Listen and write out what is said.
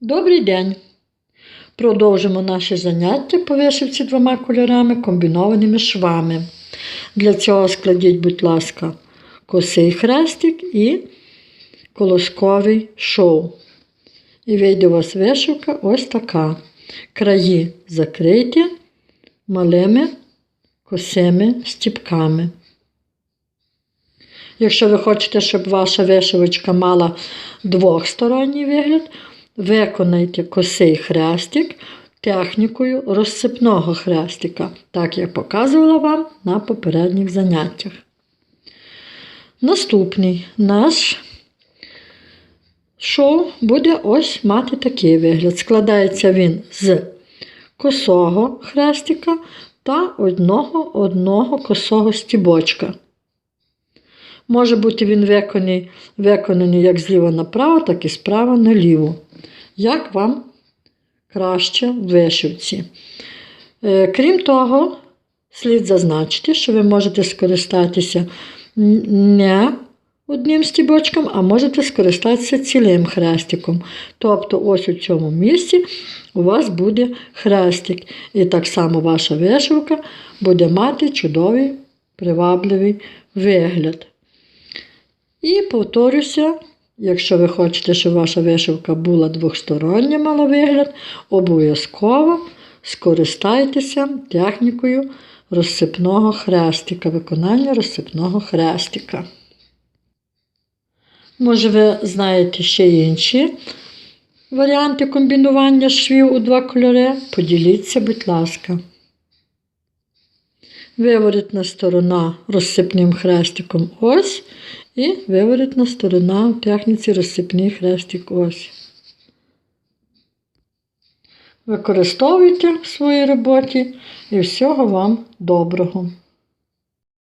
Добрий день! Продовжимо наше заняття по вишивці двома кольорами комбінованими швами. Для цього складіть, будь ласка, косий хрестик і колосковий шов. І вийде у вас вишивка ось така. Краї закриті малими косими стіпками. Якщо ви хочете, щоб ваша вишивочка мала двохсторонній вигляд, виконайте косий хрестик технікою розсипного хрестика, так як показувала вам на попередніх заняттях. Наступний наш шов буде ось мати такий вигляд. Складається він з косого хрестика та одного одного косого стібочка. Може бути він виконаний, виконаний як зліва направо, так і справа наліво. Як вам краще в вишивці. Е, Крім того, слід зазначити, що ви можете скористатися не одним стібочком, а можете скористатися цілим хрестиком. Тобто, ось у цьому місці у вас буде хрестик. І так само ваша вишивка буде мати чудовий, привабливий вигляд. І повторюся, якщо ви хочете, щоб ваша вишивка була двостороння, мала вигляд, обов'язково скористайтеся технікою розсипного хрестика, виконання розсипного хрестика. Може, ви знаєте ще інші варіанти комбінування швів у два кольори? Поділіться, будь ласка. Виворітна сторона розсипним хрестиком ось, і виворітна сторона в техніці розсипний хрестик ось. Використовуйте в своїй роботі і всього вам доброго!